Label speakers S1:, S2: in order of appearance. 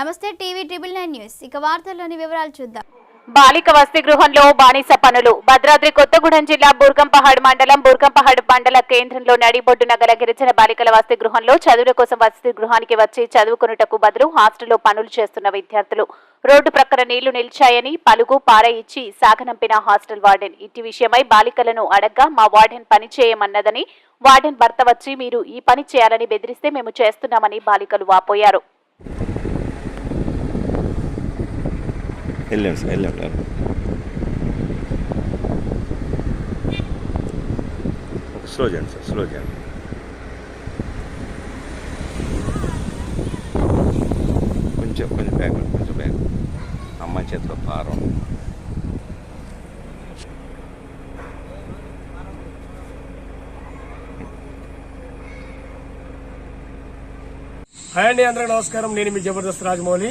S1: నమస్తే TV triple nine news. ఇక వార్తల్లోని వివరాలు చూద్దాం.
S2: బాలిక వసతి గృహంలో బానిస పనులు. భద్రాద్రి కొత్తగూడెం జిల్లా బూర్గంపహాడ్ మండలం బూర్గంపహాడ్ మండల కేంద్రంలో నడిబొడ్డున గల గిరిజన బాలికల వసతి గృహంలో చదువుల కోసం వసతి గృహానికి వచ్చి చదువుకున్నటకు బదులు హాస్టల్లో పనులు చేస్తున్న విద్యార్థులు. రోడ్డు ప్రక్కన నీళ్ళు నిలిచాయని పలుగు పార ఇచ్చి సాగనంపిన హాస్టల్ వార్డెన్. ఇట్టి విషయమై బాలికలను అడగ్గా మా వార్డెన్ పని చేయమన్నదని వార్డెన్ భర్త వచ్చి మీరు ఈ పని చేయాలని బెదిరిస్తే మేము చేస్తున్నామని బాలికలు వాపోయారు.
S3: వెళ్ళాం సార్ వెళ్ళాం. సార్ ఒక స్లో చేయండి సార్ స్లో చేయండి కొంచెం కొంచెం బ్యాగ్ కొంచెం బ్యాగ్ అమ్మాయి చేతిలో పారం
S4: హాయ్ అండి అందరికీ నమస్కారం. నేను మీ జబర్దస్త్ రాజమౌళి.